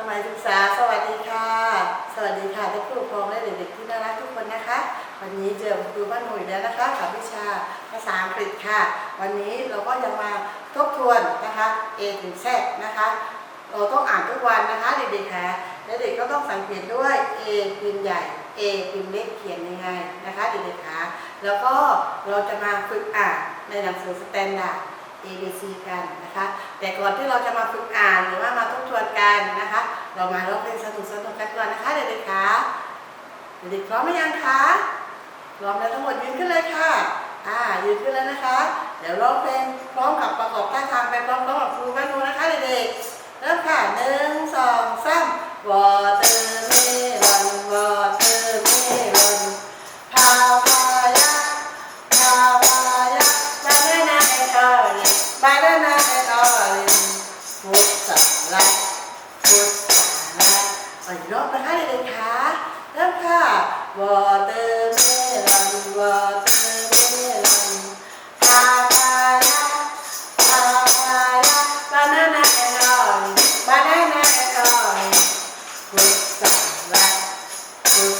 ศึกษา สวัสดีค่ะ สวัสดีค่ะท่านผู้ปกครองและเด็กๆที่น่ารักทุกคนนะคะ วันนี้เจอคุณครูบ้านหนูอีกแล้วนะคะกับวิชาภาษาอังกฤษค่ะ วันนี้เราก็ยังมาทบทวนนะคะ A ถึง Z นะคะ เราต้องอ่านทุกวันนะคะเด็กๆค่ะและเด็กก็ต้องสังเกตด้วย A พิมพ์ใหญ่ A พิมพ์เล็กเขียนยังไงนะคะเด็กๆค่ะแล้วก็เราจะมาฝึกอ่านในหนังสือสแตนดาร์ด A B C กันนะคะ แต่ก่อนที่เราจะมาฝึกอ่านหรือว่ามาทบทวนกันนะคะ เรามาร้องเพลงสนุกสนุกกันก่อนนะคะเด็กๆคะเด็กๆพร้อมไหมยังคะพร้อมแล้วทั้งหมดยืนขึ้นเลยค่ะอ่ายืนขึ้นแล้วนะคะ เดี๋ยวร้องเพลงพร้อมกับประกอบท่าทางไปพร้อมๆกับครูบ้านนูนะคะเด็กๆเริ่มค่ะหนึ่งสองสาม watermelon watermelon watermelon พาวพายาพาวพายา banana and orange banana and orange fruit salad fruit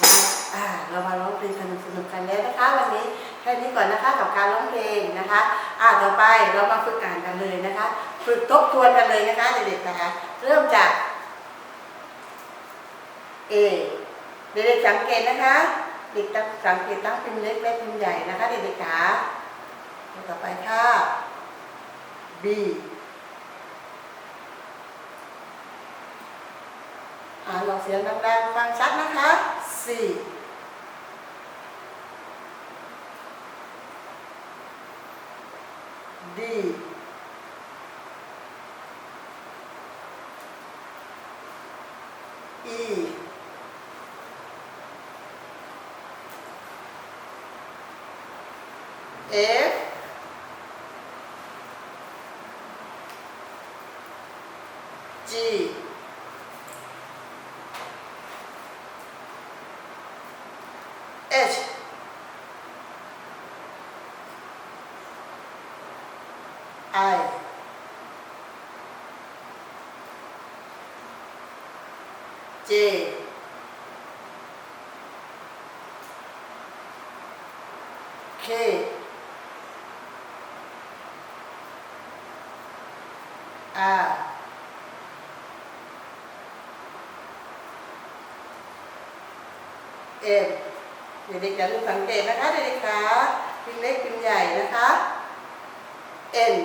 salad อ่าเรามาร้องเพลงสนุกๆกันแล้วนะคะวันนี้แค่นี้ก่อนนะคะกับการร้องเพลงนะคะอ่าต่อไปเรามาฝึกอ่านกันเลยนะคะ ฝึกทบทวนกันเลยนะคะเด็กๆนะคะเริ่มจาก A เด็กๆสังเกตนะคะเด็กตั้งสังเกตตั้งพิมพ์เล็กและพิมพ์ใหญ่นะคะเด็กๆขาต่อไปค่ะ B อ่านออกเสียงดังๆฟังชัดนะคะ C D F. G. H. I. J. K M เด็กๆอย่าลืมสังเกตนะคะเด็กๆคะพิมพ์เล็กพิมพ์ใหญ่นะคะ N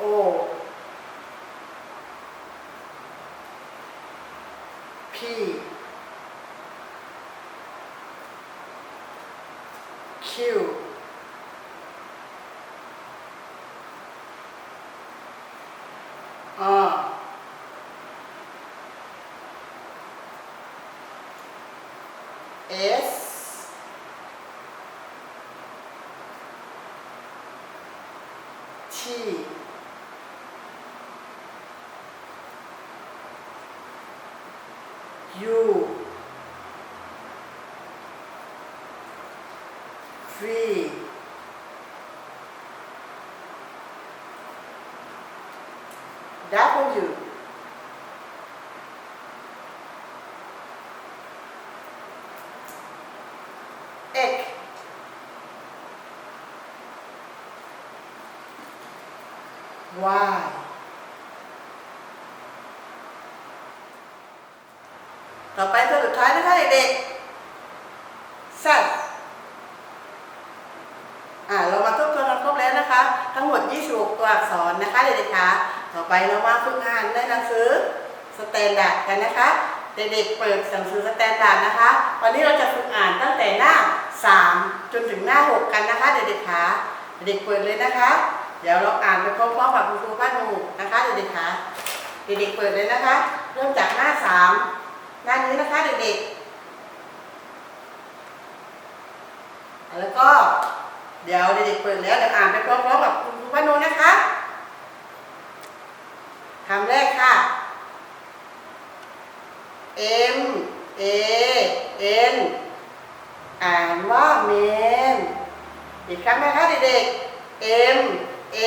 O P Q R S T U V X Y ต่อไปตัวสุดท้ายนะคะเด็กๆ Z อ่าเรามาทบทวนกันครบแล้วนะคะ ทั้งหมด 26 ตัวอักษรนะคะเด็กๆคะต่อไปเรามาฝึกอ่านในหนังสือสแตนดาร์ดกันนะคะ เด็กๆเปิดหนังสือสแตนดาร์ดนะคะ วันนี้เราจะฝึกอ่านตั้งแต่หน้า 3 จนถึงหน้า 6 กันนะคะ เด็กๆคะเด็กๆเปิดเลยนะคะ เดี๋ยวเราอ่านไปพร้อมๆกับคุณครูป้าหนูนะคะเด็กๆคะเด็กๆเปิดเลยนะคะ เริ่มจากหน้า 3 หน้านี้นะคะเด็กๆแล้วก็เดี๋ยวเด็กๆเปิดแล้วเดี๋ยวอ่านไปพร้อมๆกับคุณครูพนุนะคะคำแรกค่ะ M A N อ่านว่าเมนอีกครั้งนะคะเด็กๆ M A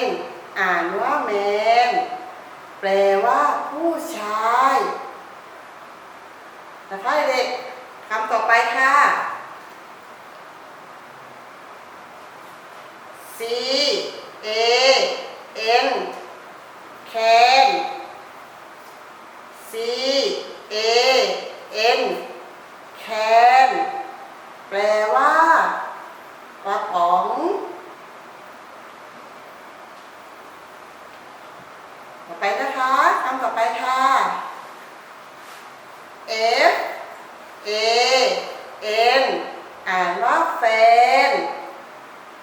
N อ่านว่าแมนแปลว่าผู้ชายนะคะเด็กคำต่อไปค่ะ C A N can C A N can แปลว่ากระป๋องต่อไปนะคะคำต่อไปค่ะ F A N อ่านว่าแฟน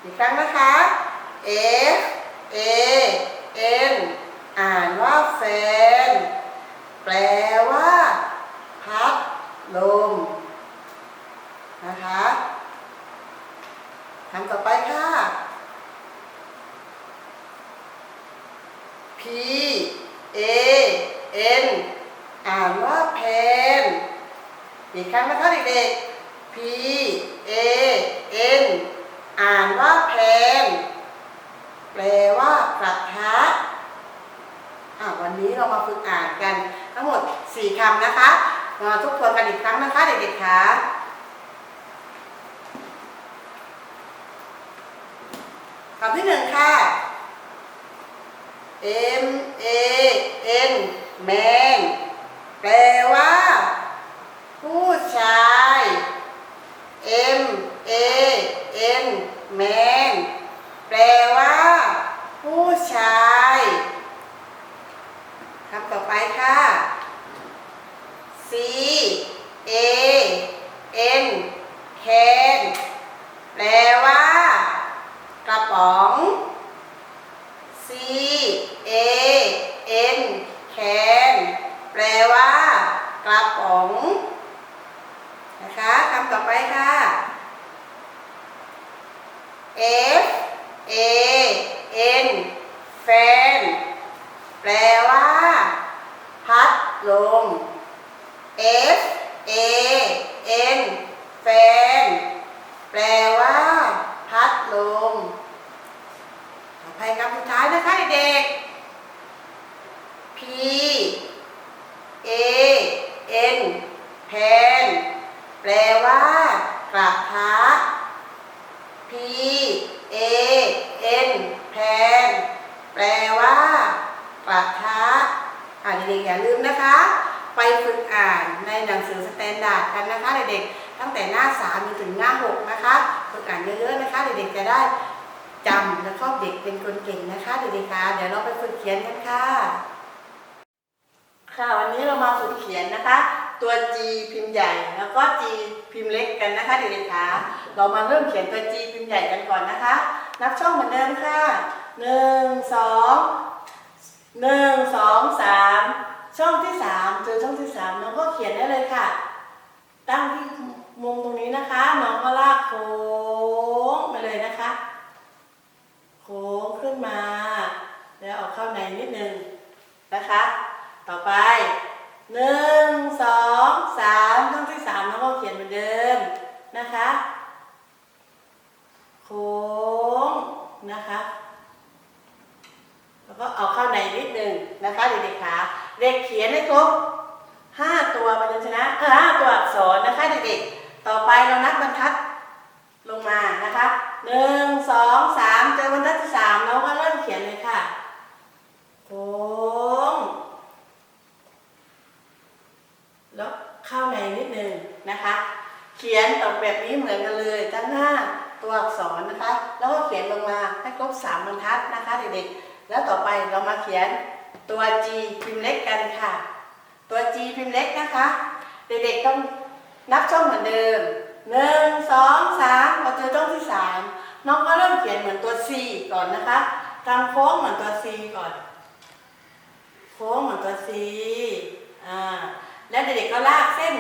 อีกครั้งนะคะ F A N อ่านว่าแฟน แปลว่า พัดลม นะคะคำต่อไปค่ะ P A N อ่านว่าแพนอีกครั้งนะคะเด็กๆ P A N อ่านว่าแพนแปลว่ากระทะอะวันนี้เรามาฝึกอ่านกันทั้งหมด 4คำนะคะมาทบทวนกันอีกครั้งนะคะเด็กๆค่ะ คำที่หนึ่งค่ะ M A N แมนแปลว่า ผู้ชาย M A N man แปลว่า ผู้ชายคำต่อไปค่ะ C A N can แปลว่า กระป๋อง C A N can แปลว่า กระป๋อง นะคะคำต่อไปค่ะ F A N fan แปลว่า พัดลม F A N fan แปลว่า พัดลม ต่อไปคำสุดท้ายนะคะเด็กๆ P A N pan แปลว่า กระทะ P A N pan แป ลว่ากระทะอ่านเด็กๆอย่าลืมนะคะ ไปฝึกอ่านในหนังสือสแตนดาร์ดกันนะคะเด็กๆตั้งแต่หน้า3จนถึงหน้า6นะคะฝึกอ่านเยอะๆนะคะเด็กๆจะได้จำแล้วก็เด็กเป็นคนเก่งนะคะเด็กๆคะเดี๋ยวเราไปฝึกเขียนกันค่ะค่ะวันนี้เรามาฝึกเขียนนะคะ ตัว G พิมพ์ใหญ่แล้วก็ G พิมพ์เล็กกันนะคะเด็กๆคะเรามาเริ่มเขียนตัว G พิมพ์ใหญ่กันก่อนนะคะ นับช่องเหมือนเดิมค่ะ หนึ่งสองหนึ่งสองสามช่องที่สามเจอช่องที่สามน้องก็เขียนได้เลยค่ะ ตั้งที่มุมตรงนี้นะคะน้องก็ลากโค้งไปเลยนะคะ โค้งขึ้นมา แล้วเอาเข้าในนิดนึงนะคะ ต่อไปหนึ่งสองสามช่องที่สามน้องก็เขียนเหมือนเดิมนะคะ โค้งนะคะ แล้วก็เอาเข้าในนิดนึงนะคะเด็กๆคะเด็กเขียนให้ครบห้าตัวพยัญชนะเออห้าตัวอักษรนะคะเด็กๆ ต่อไปเรานับบรรทัดลงมานะคะหนึ่งสองสามเจอบรรทัดที่สามเราก็เริ่มเขียนเลยค่ะโค้งแล้วเข้าในนิดนึงนะคะ เขียนออกแบบนี้เหมือนกันเลยทั้งห้าตัวอักษรนะคะ แล้วก็เขียนลงมาให้ครบสามบรรทัดนะคะเด็กๆ แล้วต่อไปเรามาเขียนตัว G พิมพ์เล็กกันค่ะ ตัว G พิมพ์เล็กนะคะ เด็กๆต้องนับช่องเหมือนเดิมหนึ่งสองสามพอเจอช่องที่สามน้องก็เริ่มเขียนเหมือนตัว C ก่อนนะคะทำโค้งเหมือนตัว C ก่อน โค้งเหมือนตัว C อ่าแล้วเด็กๆก็ลากเส้น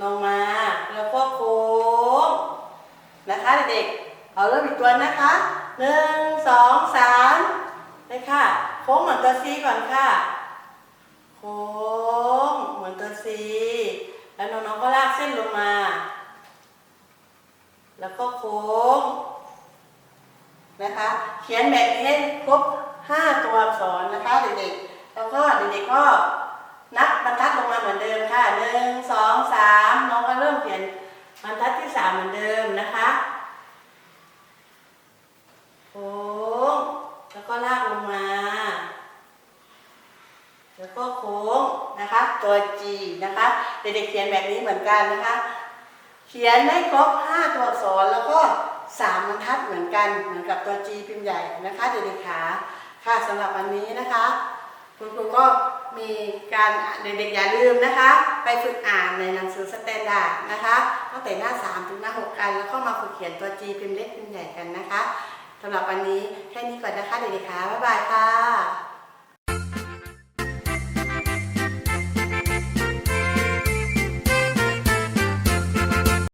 ลงมาแล้วก็โค้งนะคะเด็กๆเอาเริ่มอีกตัวนะคะ หนึ่งสองสามเลยค่ะ โค้งเหมือนตัวซีก่อนค่ะ โค้งเหมือนตัวซีแล้วน้องๆก็ลากเส้นลงมา แล้วก็โค้งนะคะ เขียนแบบนี้ให้ครบ5ตัวอักษรนะคะเด็กๆ แล้วก็เด็กๆก็นับบรรทัดลงมาเหมือนเดิมค่ะหนึ่งสองสามน้องก็เริ่มเขียนบรรทัดที่สามเหมือนเดิมนะคะโค้งแล้วก็ลากลงมา แล้วก็โค้งนะคะ ตัว G นะคะ เด็กๆเขียนแบบนี้เหมือนกันนะคะ เขียนได้ครบ5ตัวอักษรแล้วก็3บรรทัดเหมือนกันเหมือนกับตัว G พิมพ์ใหญ่นะคะเด็กๆขาค่ะสำหรับวันนี้นะคะ คุณครูก็มีการเด็กๆอย่าลืมนะคะ ไปฝึกอ่านในหนังสือสแตนดาร์ดนะคะตั้งแต่หน้า 3 ถึงหน้า 6 กัน แล้วก็มาฝึกเขียนตัว G พิมพ์เล็กพิมพ์ใหญ่กันนะคะสำหรับวันนี้แค่นี้ก่อนนะคะเด็กๆขาบ๊ายบายค่ะ